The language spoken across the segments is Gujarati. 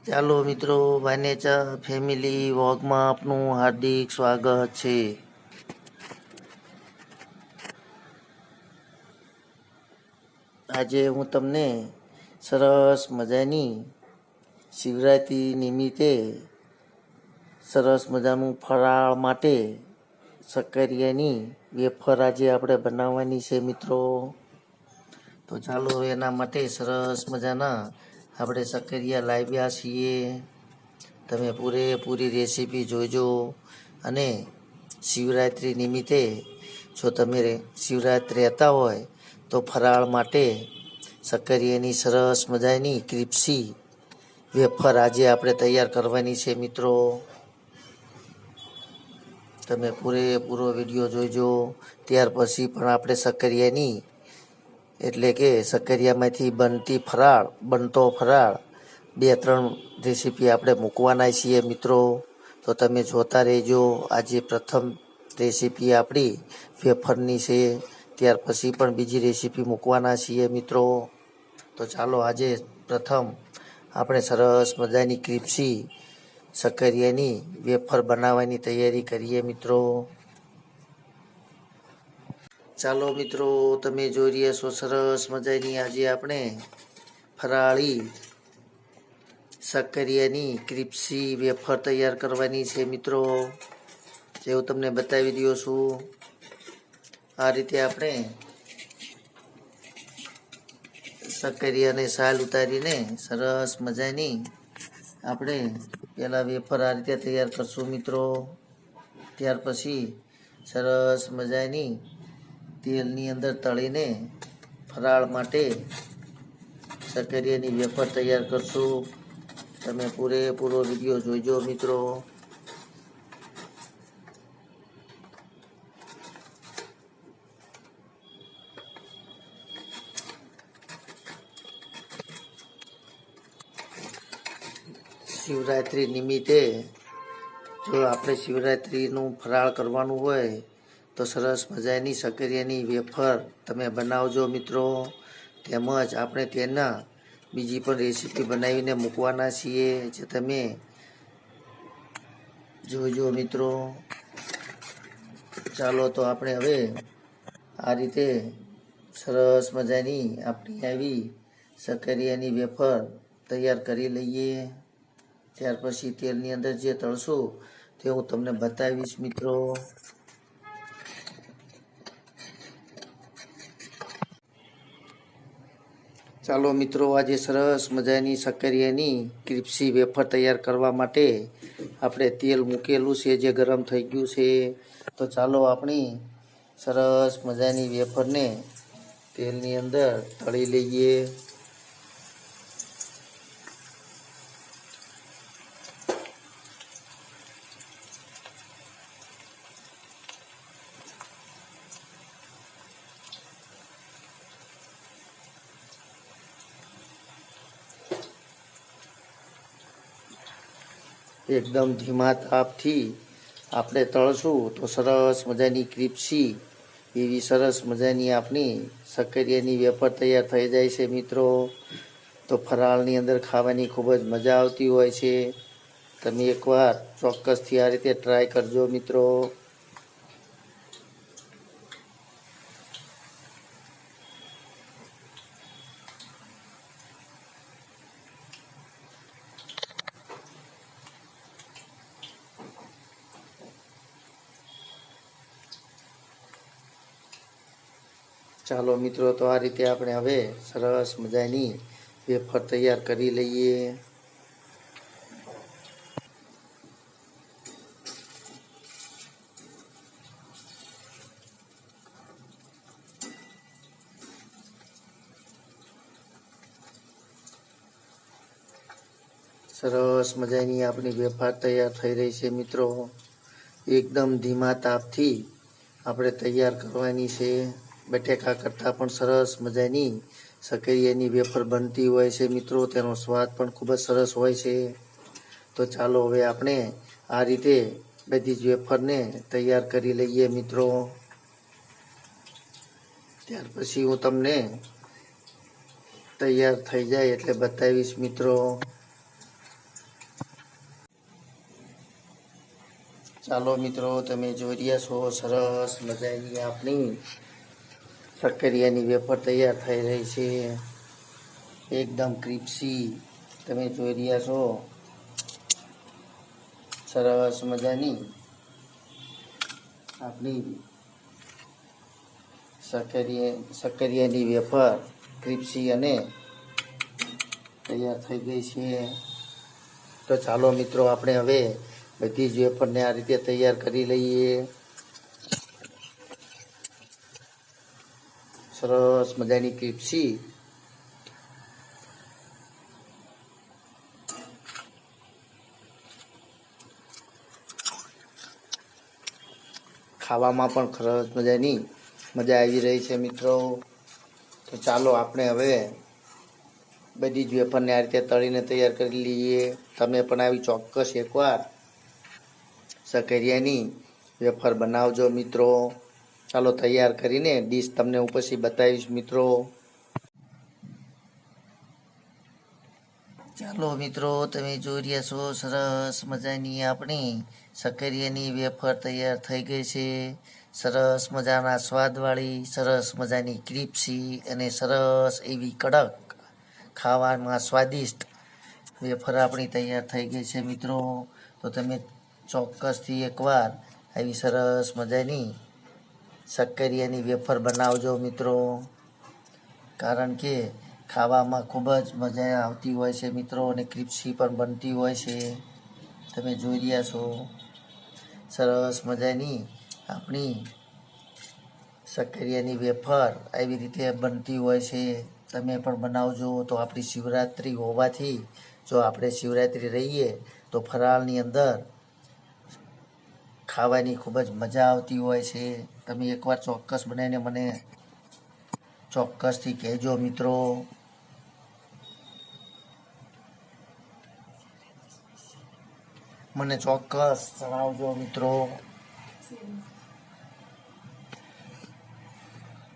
ચાલો મિત્રો વાનેચા ફેમિલી વોગમાં આપનું હાર્દિક સ્વાગત છે. આજે હું તમને સરસ મજાની શિવરાત્રિ નિમિત્તે સરસ મજાનું ફરાળ માટે સક્કરિયાની વેફર આજે આપણે બનાવવાની છે મિત્રો. તો ચાલો એના માટે સરસ મજાના આપણે સક્કરિયા લાવ્યા છીએ. તમે પૂરેપૂરી રેસીપી જોજો અને શિવરાત્રિ નિમિત્તે જો તમે શિવરાત્રિ રહેતા હોય તો ફરાળ માટે સક્કરિયાની સરસ મજાની ક્રિપ્સી વેફર આજે આપણે તૈયાર કરવાની છે મિત્રો. તમે પૂરેપૂરો વીડિયો જોઈજો ત્યાર પછી પણ આપણે સક્કરિયાની એટલે કે સક્કરિયામાંથી બનતી ફરાળ, બનતો ફરાળ, બે, ત્રણ રેસીપી આપણે મૂકવાના છીએ મિત્રો. તો તમે જોતા રહેજો, આજે પ્રથમ રેસીપી આપણી વેફરની છે. ત્યાર પછી પણ બીજી રેસીપી મૂકવાના છીએ મિત્રો. તો ચાલો આજે પ્રથમ આપણે સરસ મજાની ક્રિપ્સી સક્કરિયાની વેફર બનાવવાની તૈયારી કરીએ મિત્રો. ચાલો મિત્રો, તમે જોઈ રહ્યા છો સરસ મજાની આજે આપણે ફરાળી સક્કરિયાની ક્રિપ્સી વેફર તૈયાર કરવાની છે મિત્રો. જે હું તમને બતાવી દઉં છું. આ રીતે આપણે સક્કરિયાને સાલ ઉતારીને સરસ મજાની આપણે પહેલાં વેફર આ રીતે તૈયાર કરશું મિત્રો. ત્યાર પછી સરસ મજાની તેલની અંદર તળીને ફરાળ માટે સક્કરિયાની વેફર તૈયાર કરશું. તમે પૂરેપૂરો વીડિયો જોઈજો મિત્રો. શિવરાત્રિ નિમિત્તે જો આપણે શિવરાત્રિનું ફરાળ કરવાનું હોય તો સરસ મજાની સક્કરિયાની વેફર તમે બનાવજો મિત્રો. તેમજ આપણે તેના બીજી પણ રેસીપી બનાવીને મૂકવાના છીએ, જે તમે જોજો મિત્રો. ચાલો તો આપણે હવે આ રીતે સરસ મજાની આપણી આવી સક્કરિયાની વેફર તૈયાર કરી લઈએ. ત્યાર પછી તેલની અંદર જે તળશું તે હું તમને બતાવીશ મિત્રો. ચાલો મિત્રો, આજે સરસ મજાની સક્કરિયાની ક્રિપ્સી વેફર તૈયાર કરવા માટે આપણે તેલ મૂકેલું છે, જે ગરમ થઈ ગયું છે. તો ચાલો આપણી સરસ મજાની વેફરને તેલની અંદર તળી લઈએ. એકદમ ધીમા તાપથી આપણે તળશું તો સરસ મજાની ક્રિપ્સી એવી સરસ મજાની આપણી સક્કરિયાની વેફર તૈયાર થઈ જાય છે મિત્રો. તો ફરાળની અંદર ખાવાની ખૂબ જ મજા આવતી હોય છે. તમે એકવાર ચોક્કસથી આ રીતે ટ્રાય કરજો મિત્રો. ચાલો મિત્રો, તો આ રીતે આપણે હવે સરસ મજાની વેફર તૈયાર કરી લઈએ. સરસ મજાની આપણી વેફર તૈયાર થઈ રહી છે મિત્રો. એકદમ ધીમા તાપથી આપણે તૈયાર કરવાની છે. બટેકા કરતાં પણ સરસ મજાની એની વેફર બનતી હોય છે મિત્રો, તેનો સ્વાદ પણ ખૂબ જ સરસ હોય છે. તો ચાલો હવે આપણે આ રીતે બધી જ વેફરને તૈયાર કરી લઈએ મિત્રો. ત્યાર પછી હું તમને તૈયાર થઈ જાય એટલે બતાવીશ મિત્રો. ચાલો મિત્રો, તમે જોઈ રહ્યા છો, સરસ મજાની આપણી શક્કરિયાની વેફર તૈયાર થઈ રહી છે. એકદમ ક્રિપ્સી. તમે જોઈ રહ્યા છો. સરસ મજાની આપણી સક્કરિયા, સક્કરિયાની વેફર ક્રિપ્સી અને તૈયાર થઈ ગઈ છે. તો ચાલો મિત્રો, આપણે હવે બધી જ વેફરને આ રીતે તૈયાર કરી લઈએ. સરસ મજાની ક્રિપ્સી ખાવામાં પણ સરસ મજાની મજા આવી રહી છે મિત્રો. તો ચાલો આપણે હવે બધી જ વેફરને આ રીતે તળીને તૈયાર કરી લઈએ. તમે પણ આવી ચોક્કસ એકવાર સકરિયાની વેફર બનાવજો મિત્રો. ચાલો તૈયાર કરીને ડીશ તમને હું પછી બતાવીશ, મિત્રો. ચાલો, મિત્રો, તમે જોઈ રહ્યા છો, સરસ મજાની આપણી સકરિયાની વેફર તૈયાર થઈ ગઈ છે. સરસ મજાના સ્વાદવાળી, સરસ મજાની ક્રિપ્સી અને સરસ એવી કડક, ખાવામાં સ્વાદિષ્ટ વેફર આપણી તૈયાર થઈ ગઈ છે, મિત્રો. તો તમે ચોક્કસથી એકવાર આવી સરસ મજાની શક્કરિયાની વેફર બનાવજો મિત્રો. કારણ કે ખાવામાં ખૂબ જ મજા આવતી હોય છે મિત્રો અને ક્રિપ્સી પણ બનતી હોય છે. તમે જોઈ રહ્યા છો. સરસ મજાની આપણી શક્કરિયાની વેફર આવી રીતે બનતી હોય છે. તમે પણ બનાવજો તો આપણી શિવરાત્રિ હોવાથી જો આપણે શિવરાત્રિ રહીએ તો ફરાળની અંદર ખાવાની ખૂબ જ મજા આવતી હોય છે. તમે એકવાર ચોક્કસ બનાવીને મને ચોક્કસથી કહેજો મિત્રો. મને ચોક્કસ જણાવજો મિત્રો.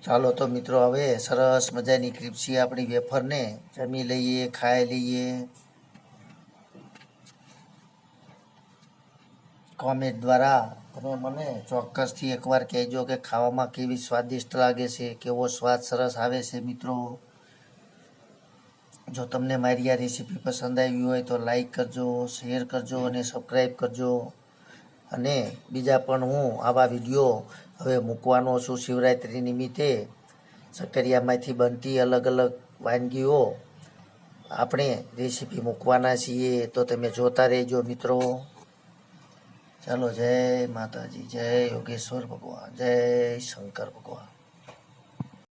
ચાલો તો મિત્રો, હવે સરસ મજાની ક્રિપ્સી આપણી વેફરને જમી લઈએ, ખાઈ લઈએ. કોમેન્ટ દ્વારા તમે મને ચોક્કસથી એકવાર કહેજો કે ખાવામાં કેવી સ્વાદિષ્ટ લાગે છે, કેવો સ્વાદ સરસ આવે છે મિત્રો. જો તમને મારી આ રેસીપી પસંદ આવી હોય તો લાઈક કરજો, શેર કરજો અને સબસ્ક્રાઈબ કરજો. અને બીજા પણ હું આવા વીડિયો હવે મૂકવાનો છું શિવરાત્રિ નિમિત્તે. સકરિયામાંથી બનતી અલગ અલગ વાનગીઓ આપણે રેસીપી મૂકવાના છીએ. તો તમે જોતા રહેજો મિત્રો. ચાલો જય માતાજી જય યોગેશ્વર ભગવાન જય શંકર ભગવાન.